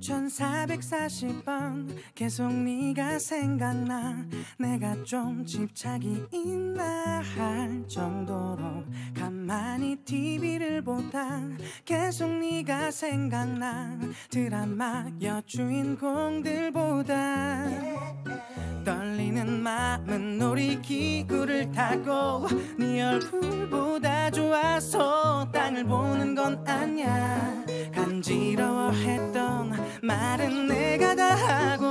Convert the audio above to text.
1440번 계속 네가 생각나. 내가 좀 집착이 있나 할 정도로 가만히 TV를 보다 계속 네가 생각나. 드라마 여주인공들보다 떨리는 마음은 놀이기구를 타고 네 얼굴보다 좋아서 땅을 보는 건 아냐 간지러워했던 말은 내가 다 하고